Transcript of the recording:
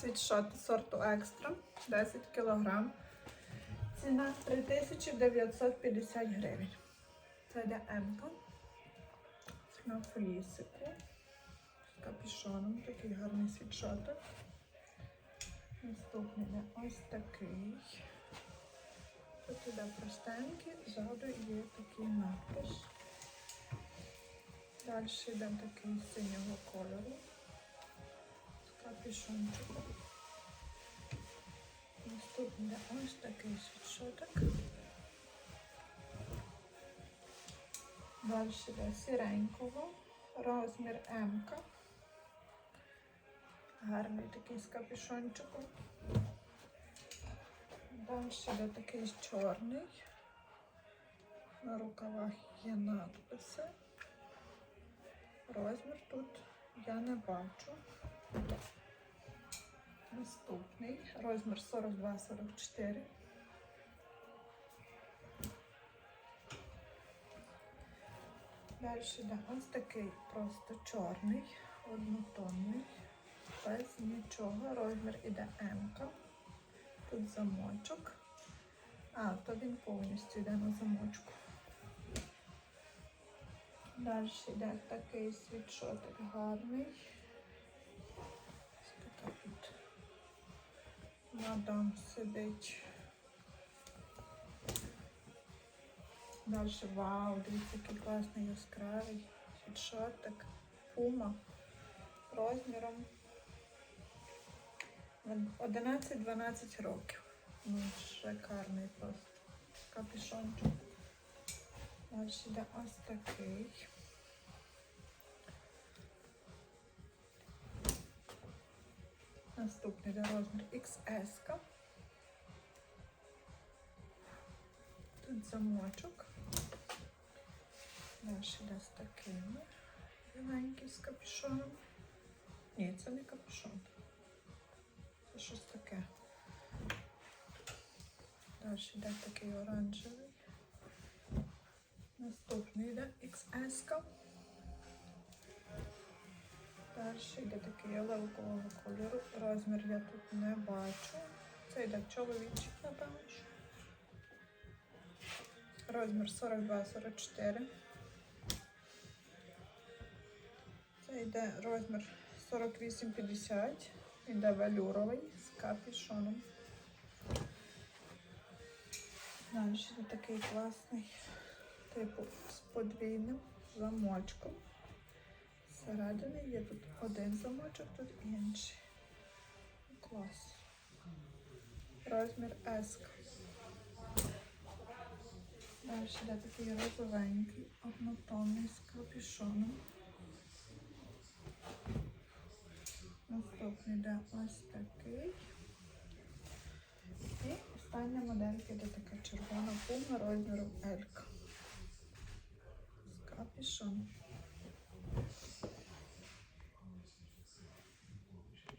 Світшоти сорту екстра 10 кг. Ціна 3950 гривень. Це йде М-ка. На флісику. З капюшоном. Такий гарний світшотик. Наступний ось такий. Тут іде простенький, ззаду є такий надпис. Далі йде такий синього кольору з капюшончиком. Наступний ось такий світшотик. Далі йде сіренького, розмір М. -ка. Гарний такий з капюшончиком. Далі йде такий чорний. На рукавах є надписи. Розмір тут я не бачу. Розмір 42-44. Далі йде ось такий просто чорний, однотонний, без нічого. Розмір іде М. Тут замочок. А, то він повністю йде на замочку. Далі йде такий світшотик гарний. Мадам сидить. Далі вау, дивіться, який класний яскравий світшотик. Пума розміром 11-12 років. Ну, шикарний просто. Капюшончик. Далі йде ось такий. Наступний йде розмір XS. Тут замочок. Далі йде з такими. Біленький з капюшоном. Ні, це не капюшон. Це щось таке. Далі йде такий оранжевий. Наступний йде XS. -ка. Далі йде такий оливкового кольору. Розмір я тут не бачу. Це йде чоловічий, напевно. Розмір 42-44. Це йде розмір 48-50. Йде велюровий з капюшоном. Далі такий класний, типу з подвійним замочком. Зсередини є тут один замочок, тут інший. Клас. Розмір S. Далі йде такий розовенький, однотонний з капюшоном. Наступний йде ось такий. І остання моделька йде така червона пума розміром L. З капюшоном.